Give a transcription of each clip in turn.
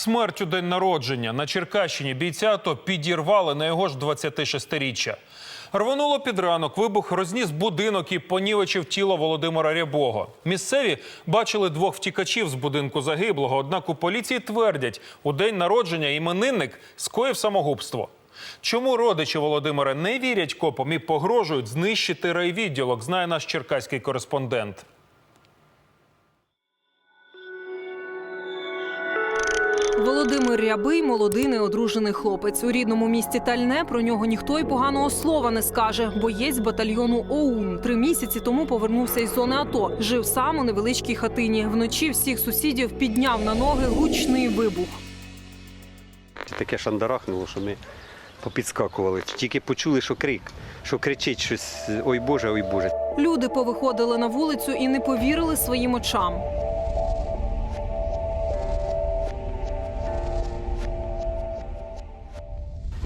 Смерть у день народження на Черкащині бійця АТО підірвали на його ж 26-річчя. Рвонуло під ранок, вибух розніс будинок і понівечив тіло Володимира Рябого. Місцеві бачили двох втікачів з будинку загиблого. Однак у поліції твердять, у день народження іменинник скоїв самогубство. Чому родичі Володимира не вірять копам і погрожують знищити райвідділок, знає наш черкаський кореспондент. Володимир Рябий молодий неодружений хлопець. У рідному місті Тальне про нього ніхто й поганого слова не скаже. Боєць батальйону ОУН три місяці тому повернувся із зони АТО. Жив сам у невеличкій хатині. Вночі всіх сусідів підняв на ноги гучний вибух. Таке шандарахнуло, що ми попідскакували. Тільки почули, що крик, що кричить щось ой Боже, ой Боже. Люди повиходили на вулицю і не повірили своїм очам.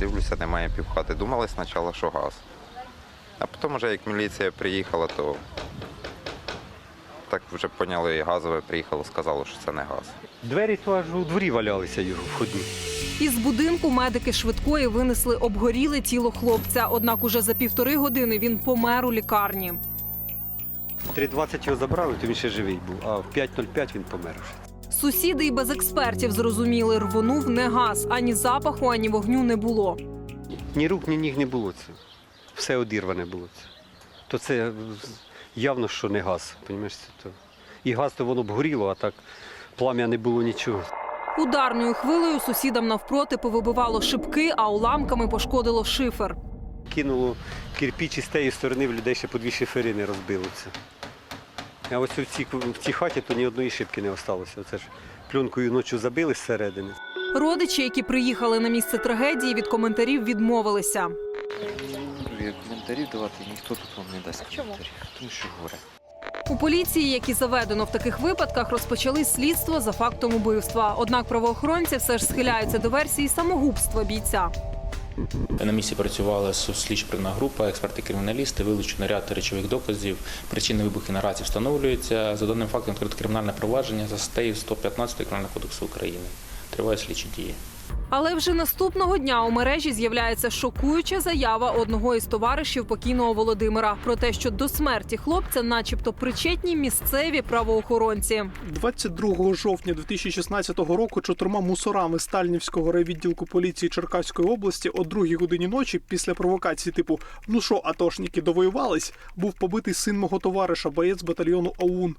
Дивлюся, немає півхати. Думали спочатку, що газ. А потім, вже як міліція приїхала, то так вже поняли, і газове приїхало, сказало, що це не газ. Двері то аж у дворі валялися його входні. Із будинку медики швидкої винесли обгоріле тіло хлопця. Однак уже за півтори години він помер у лікарні. 3.20 його забрали, то він ще живий був, а в 5.05 він помер вже. Сусіди й без експертів зрозуміли, рвонув не газ, ані запаху, ані вогню не було. Ні рук, ні ніг не було це. Все одірване було це. То це явно, що не газ. То. І газ то воно б горіло, а так плам'я не було нічого. Ударною хвилею сусідам навпроти повибивало шибки, а уламками пошкодило шифер. Кинуло кирпич із тієї сторони в людей ще по дві шифери не розбило це. А ось в цій, в цій хаті то ні одної шибки не залишилося. Оце ж пленкою ночі забили зсередини. Родичі, які приїхали на місце трагедії, від коментарів відмовилися. Коментарів давати ніхто тут вам не дасть коментарів. Тому що горе. У поліції, як і заведено в таких випадках, розпочали слідство за фактом убивства. Однак правоохоронці все ж схиляються до версії самогубства бійця. На місці працювала слідчо група, експерти-криміналісти, вилучено ряд речових доказів. Причини вибухи наразі встановлюються. За даним фактом відкрите кримінальне провадження за статтею 115 Кримінального кодексу України. Триває слідчі дії. Але вже наступного дня у мережі з'являється шокуюча заява одного із товаришів покійного Володимира про те, що до смерті хлопця, начебто, причетні місцеві правоохоронці. 22 жовтня 2016 року чотирма мусорами Стальнівського райвідділку поліції Черкаської області о другій годині ночі після провокації типу «Ну що, атошники довоювались?» був побитий син мого товариша, боєць батальйону ОУН.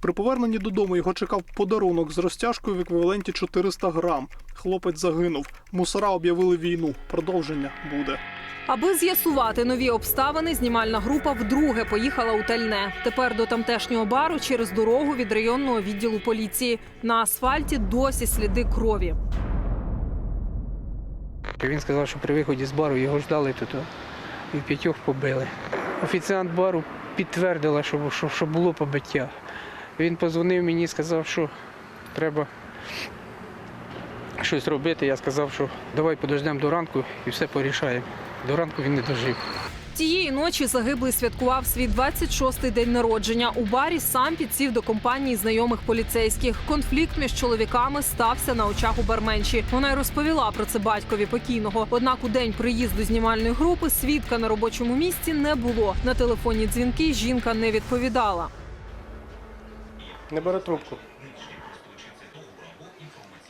При поверненні додому його чекав подарунок з розтяжкою в еквіваленті 400 грам. Хлопець загинув. Мусора об'явили війну. Продовження буде. Аби з'ясувати нові обставини, знімальна група вдруге поїхала у Тальне. Тепер до тамтешнього бару через дорогу від районного відділу поліції. На асфальті досі сліди крові. Він сказав, що при виході з бару його ждали тут і п'ятьох побили. Офіціант бару підтвердила, що, що, що було побиття. Він позвонив мені і сказав, що треба щось робити. Я сказав, що давай подождемо до ранку і все порішаємо. До ранку він не дожив. Тієї ночі загиблий святкував свій 26-й день народження. У барі сам підсів до компанії знайомих поліцейських. Конфлікт між чоловіками стався на очах у барменші. Вона й розповіла про це батькові покійного. Однак у день приїзду знімальної групи свідка на робочому місці не було. На телефонні дзвінки жінка не відповідала. Не бере трубку.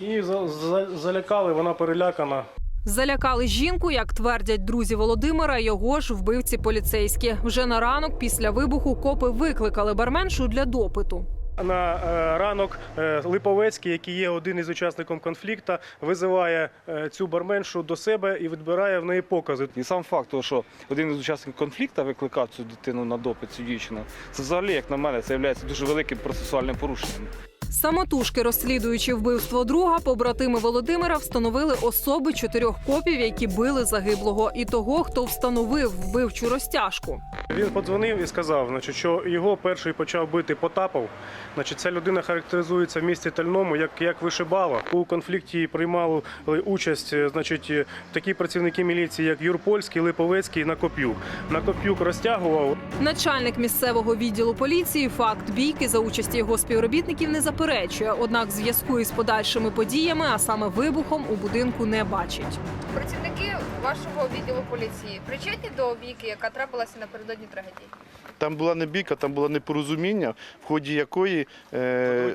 І за- за- залякали, вона перелякана. Залякали жінку, як твердять друзі Володимира, його ж вбивці поліцейські. Вже на ранок після вибуху копи викликали барменшу для допиту. На е, ранок е, Липовецький, який є один із учасників конфлікту, визиває е, цю барменшу до себе і відбирає в неї покази. І сам факт, того, що один із учасників конфлікту викликав цю дитину на допит, цю дівчину, це взагалі, як на мене, це є дуже великим процесуальним порушенням. Самотужки розслідуючи вбивство друга, побратими Володимира встановили особи чотирьох копів, які били загиблого, і того, хто встановив вбивчу розтяжку. Він подзвонив і сказав, значить, що його перший почав бити Потапов. Значить, ця людина характеризується в місті Тальному як, як вишибала. У конфлікті приймали участь е, значить, е, такі працівники міліції, як Юрпольський, Липовецький, Накоп'юк. Накоп'юк розтягував, Начальник місцевого відділу поліції факт бійки за участі його співробітників не заперечує. Заперечує, однак зв'язку із подальшими подіями, а саме вибухом, у будинку не бачить. Працівники вашого відділу поліції причетні до обійки, яка трапилася напередодні трагедії? Там була не бійка, там було непорозуміння, в ході якої е,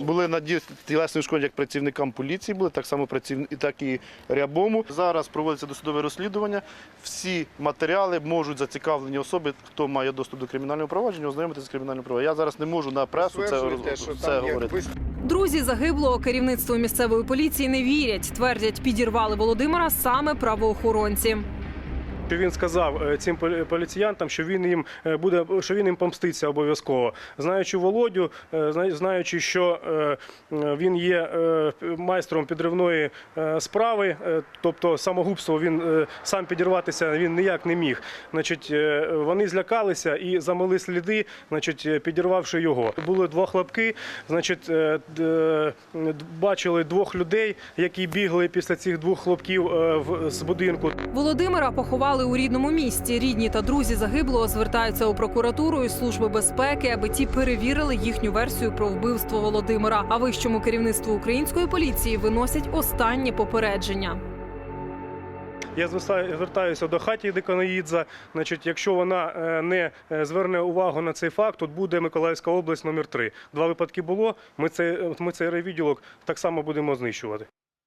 були наді тілесні ушкодження як працівникам поліції, були так само працівники, так і рябому. Зараз проводиться досудове розслідування. Всі матеріали можуть зацікавлені особи, хто має доступ до кримінального провадження, ознайомитися з кримінальним провадженням. Я зараз не можу на пресу це, роз- це говорити. Друзі загиблого керівництву місцевої поліції не вірять. Твердять, підірвали Володимира саме правоохоронці. Що він сказав е, цим полі- поліціянтам, що він їм е, буде, що він їм помститься обов'язково. Знаючи Володю, е, знаючи, що він є майстром підривної справи, тобто самогубство, він сам підірватися він ніяк не міг. Значить, вони злякалися і замили сліди, значить, підірвавши його. Були два хлопки, значить, бачили двох людей, які бігли після цих двох хлопків з будинку. Володимира поховали у рідному місті. Рідні та друзі загиблого звертаються у прокуратуру і служби безпеки, аби ті перевірили їхню версію про вбивство Володимира. А вищому керівництву української поліції виносять останнє попередження. Я звертаю- звертаюся до хаті Деканаїдза. Значить, якщо вона е, не е, зверне увагу на цей факт, тут буде Миколаївська область номер 3 Два випадки було. Ми цей, ми цей райвідділок так само будемо знищувати.